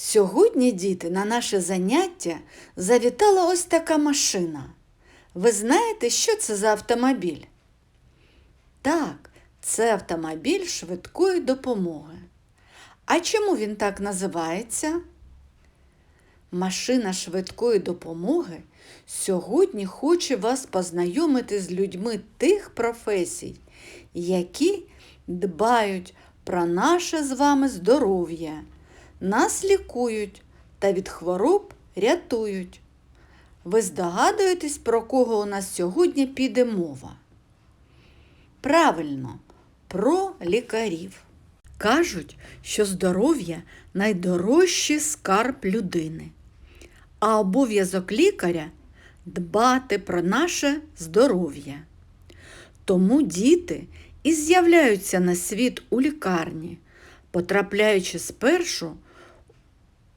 Сьогодні, діти, на наше заняття завітала ось така машина. Ви знаєте, що це за автомобіль? Так, це автомобіль швидкої допомоги. А чому він так називається? Машина швидкої допомоги сьогодні хоче вас познайомити з людьми тих професій, які дбають про наше з вами здоров'я, нас лікують та від хвороб рятують. Ви здогадуєтесь, про кого у нас сьогодні піде мова? Правильно, про лікарів. Кажуть, що здоров'я найдорожчий скарб людини, а обов'язок лікаря дбати про наше здоров'я. Тому діти і з'являються на світ у лікарні, потрапляючи спершу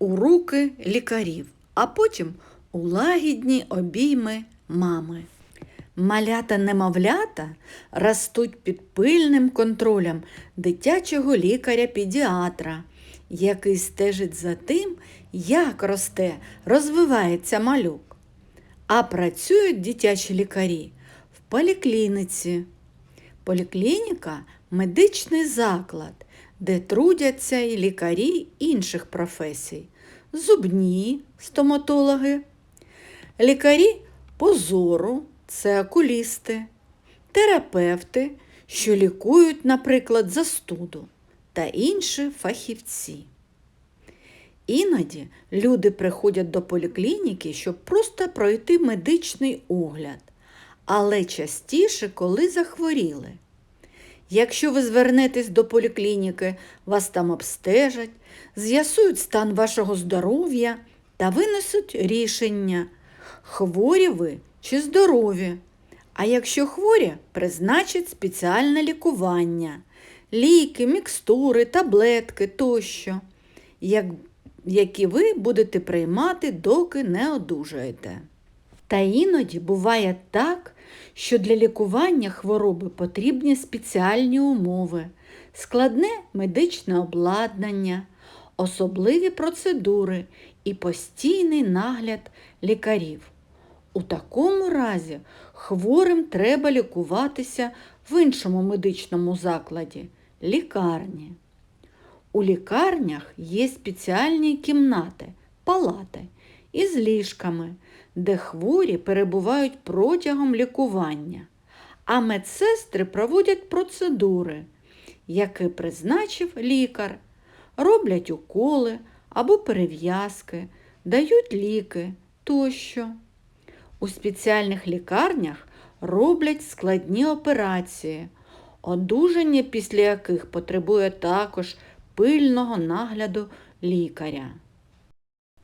у руки лікарів, а потім у лагідні обійми мами. Малята-немовлята ростуть під пильним контролем дитячого лікаря-педіатра, який стежить за тим, як росте, розвивається малюк. А працюють дитячі лікарі в поліклініці. Поліклініка медичний заклад, де трудяться і лікарі інших професій, зубні стоматологи, лікарі по зору це окулісти, терапевти, що лікують, наприклад, застуду та інші фахівці. Іноді люди приходять до поліклініки, щоб просто пройти медичний огляд, але частіше, коли захворіли. Якщо ви звернетесь до поліклініки, вас там обстежать, з'ясують стан вашого здоров'я та винесуть рішення, хворі ви чи здорові. А якщо хворі, призначать спеціальне лікування, ліки, мікстури, таблетки тощо, як, які ви будете приймати, доки не одужаєте. Та іноді буває так, що для лікування хвороби потрібні спеціальні умови, складне медичне обладнання, особливі процедури і постійний нагляд лікарів. У такому разі хворим треба лікуватися в іншому медичному закладі лікарні. У лікарнях є спеціальні кімнати, палати із ліжками, де хворі перебувають протягом лікування, а медсестри проводять процедури, які призначив лікар, роблять уколи або перев'язки, дають ліки тощо. У спеціальних лікарнях роблять складні операції, одужання після яких потребує також пильного нагляду лікаря.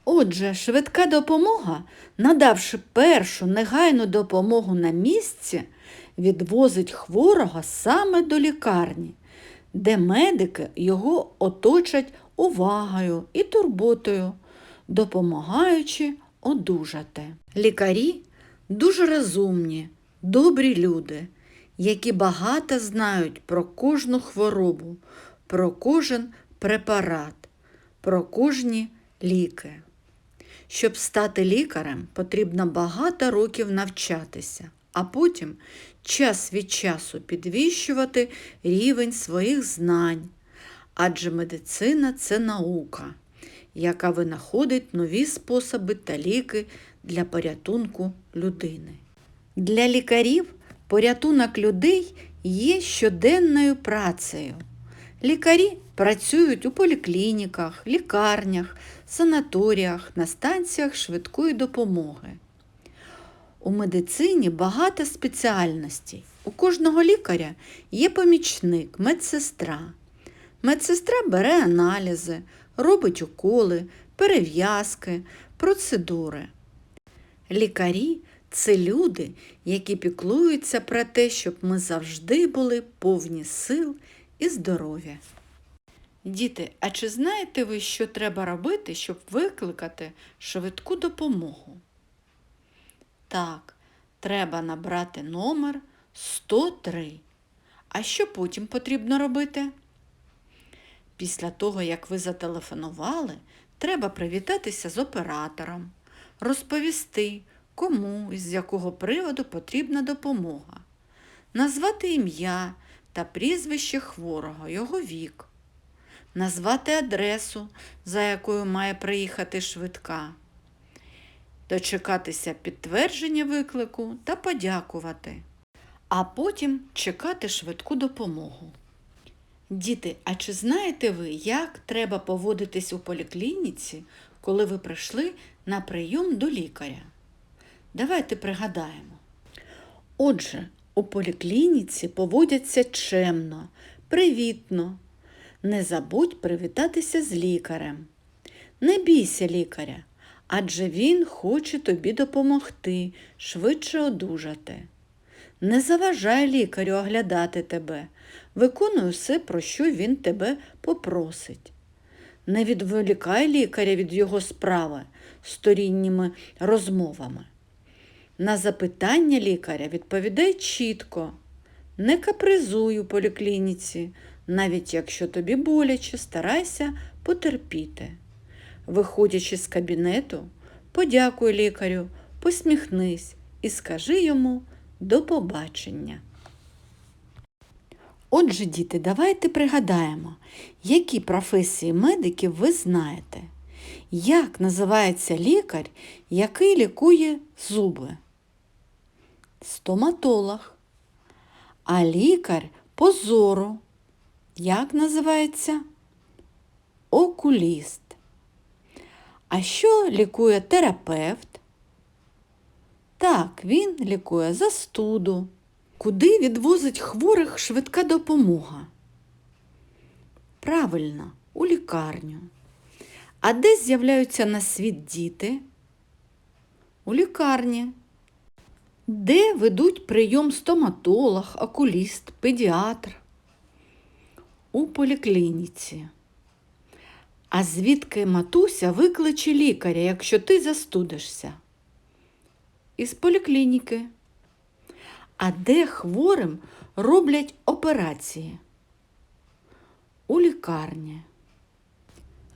Отже, швидка допомога, надавши першу негайну допомогу на місці, відвозить хворого саме до лікарні, де медики його оточать увагою і турботою, допомагаючи одужати. Лікарі дуже розумні, добрі люди, які багато знають про кожну хворобу, про кожен препарат, про кожні ліки. Щоб стати лікарем, потрібно багато років навчатися, а потім час від часу підвищувати рівень своїх знань. Адже медицина це наука, яка винаходить нові способи та ліки для порятунку людини. Для лікарів порятунок людей є щоденною працею. Лікарі працюють у поліклініках, лікарнях, санаторіях, на станціях швидкої допомоги. У медицині багато спеціальностей. У кожного лікаря є помічник, медсестра. Медсестра бере аналізи, робить уколи, перев'язки, процедури. Лікарі це люди, які піклуються про те, щоб ми завжди були повні сил і здоров'я. Діти, а чи знаєте ви, що треба робити, щоб викликати швидку допомогу? Так, треба набрати номер 103. А що потім потрібно робити? Після того, як ви зателефонували, Треба привітатися з оператором, розповісти, кому і з якого приводу потрібна допомога, назвати ім'я та прізвище хворого, його вік, назвати адресу, за якою має приїхати швидка, дочекатися підтвердження виклику та подякувати, а потім чекати швидку допомогу. Діти, а чи знаєте ви, як треба поводитись у поліклініці, коли ви прийшли на прийом до лікаря? Давайте пригадаємо. Отже, у поліклініці поводяться чемно, привітно. Не забудь привітатися з лікарем. Не бійся лікаря, адже він хоче тобі допомогти, швидше одужати. Не заважай лікарю оглядати тебе, виконуй все, про що він тебе попросить. Не відволікай лікаря від його справи сторінніми розмовами. На запитання лікаря відповідай чітко, не капризуй у поліклініці, навіть якщо тобі боляче, старайся потерпіти. Виходячи з кабінету, подякуй лікарю, посміхнись і скажи йому до побачення. Отже, діти, давайте пригадаємо, які професії медиків ви знаєте. Як називається лікар, який лікує зуби? Стоматолог. А лікар по зору. Як називається? Окуліст. А що лікує терапевт? Так, він лікує застуду. Куди відвозить хворих швидка допомога? Правильно, у лікарню. А де з'являються на світ діти? У лікарні. Де ведуть прийом стоматолог, окуліст, педіатр? У поліклініці. А звідки матуся викличе лікаря, якщо ти застудишся? Із поліклініки. А де хворим роблять операції? У лікарні.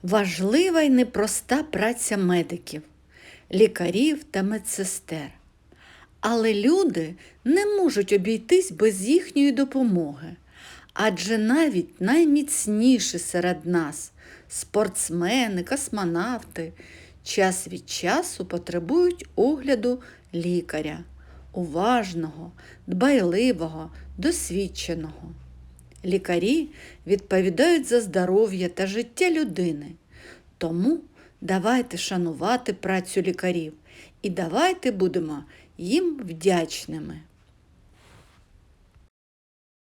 Важлива й непроста праця медиків, лікарів та медсестер. Але люди не можуть обійтись без їхньої допомоги, адже навіть найміцніші серед нас спортсмени, космонавти, час від часу потребують огляду лікаря, уважного, дбайливого, досвідченого. Лікарі відповідають за здоров'я та життя людини. Тому давайте шанувати працю лікарів і давайте будемо їм вдячними.